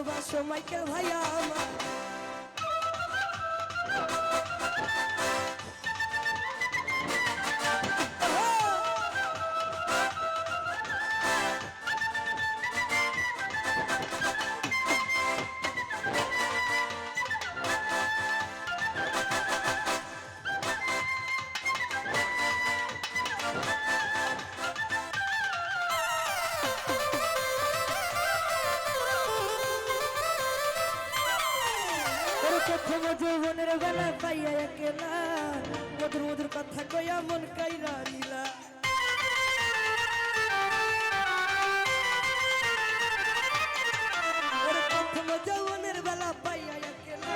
ভালোবাসো মাইকেল ভাইয়া আমার। প্রথম যৌবনের বেলা পাইয়া একেলা। মধুর মধুর কথা কইয়া মন কাইরা নিলা প্রথম যৌবনের বেলা পাইয়া একেলা।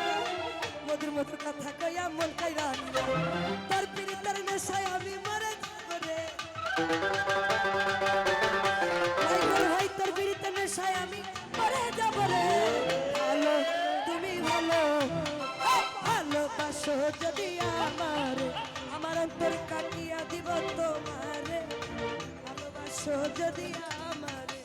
মধুর মধুর কথা কইয়া মন কাইরা নিলা তার পিড়িতার নেশায় আমি মরে করে ভাই গো ভাই তোর নেশায় আমি মরে যাব রে। ভালো ভালোবাসো যদি আমার আমার অন্তর কাটিয়া দিব তোমারে। ভালোবাসো যদি আমারে।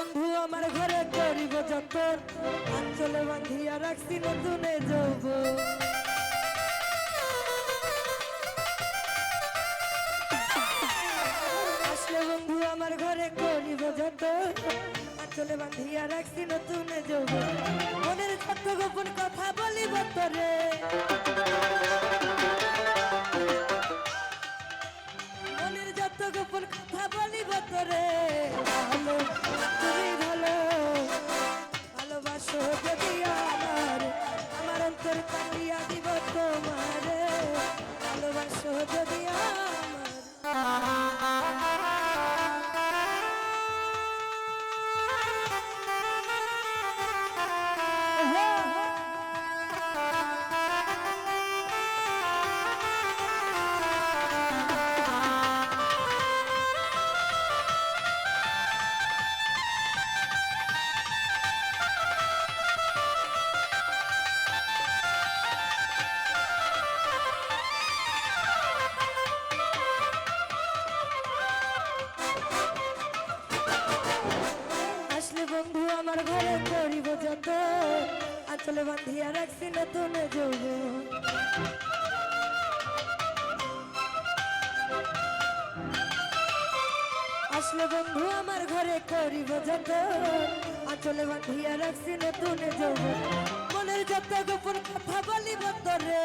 বন্ধু, আমার ঘরে করিব যতন। অঞ্চলে বাঁধিয়া রাখছি নতুনে যাব আসলে বন্ধু, আমার ঘরে করিব যতন। অঞ্চলে বাঁধিয়া রাখছি নতুনে যাব মনের যত গোপন কথা বলিব তোরে। মতো আঁচলে বাঁধিয়া রাখছি নতুন যৌব আসলে বন্ধু আমার ঘরে করিব যত, আঁচলে বাঁধিয়া রাখছি নতুন যৌব মনের যত গোপন কথা বলিব তোরে।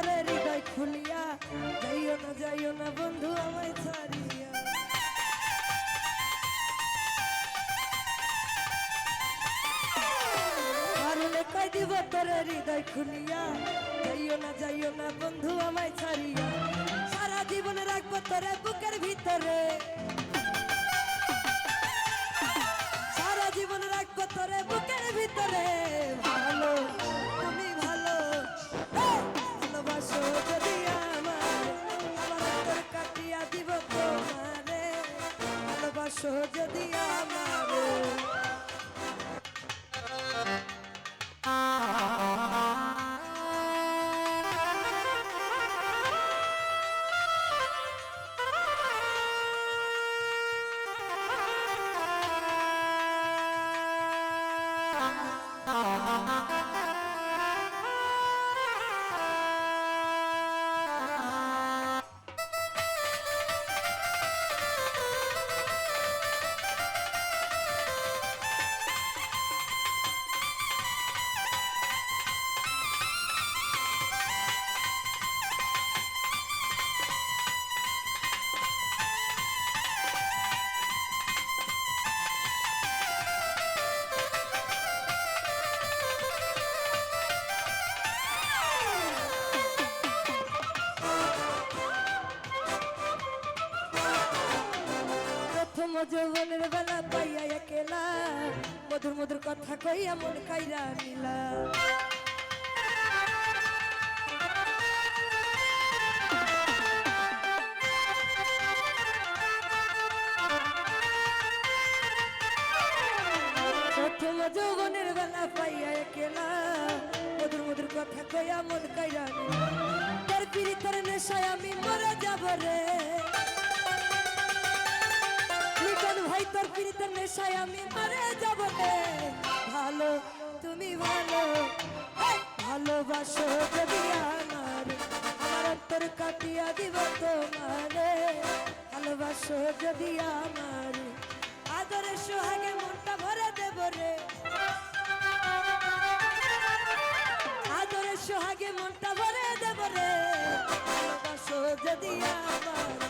তোরে হৃদয় খুলিয়া, যাইও না যাইও না বন্ধু, আমায় ছাড়িয়া। কারণে কই দিব তোরে হৃদয় খুলিয়া, যাইও না যাইও না বন্ধু, আমায় ছাড়িয়া। সারা জীবন রাখব তোরে যদি আমারে যৌবনের বেলা পাইয়া একেলা। মধুর মধুর কথা কইয়া মন কাইরা নিলা। যৌবনের বেলা পাইয়া একেলা। মধুর মধুর কথা কইয়া মন কাইরা নিলা। তোর পিড়িতের নেশায় আমি মরে যাব রে। লিটন ভাই তোর পিড়িতে নেশায় আমি মরে যাব রে? ভালো, তুমি ভালো ভালোবাসো যদি আমার আমার অন্তর কাটিয়া দিব তোমারে। ভালোবাসো যদি আমার, আদরে সোহাগে মনটা ভরে দেব রে। আদরে সোহাগে মনটা ভরে দেব রে। ভালোবাসো যদি আমার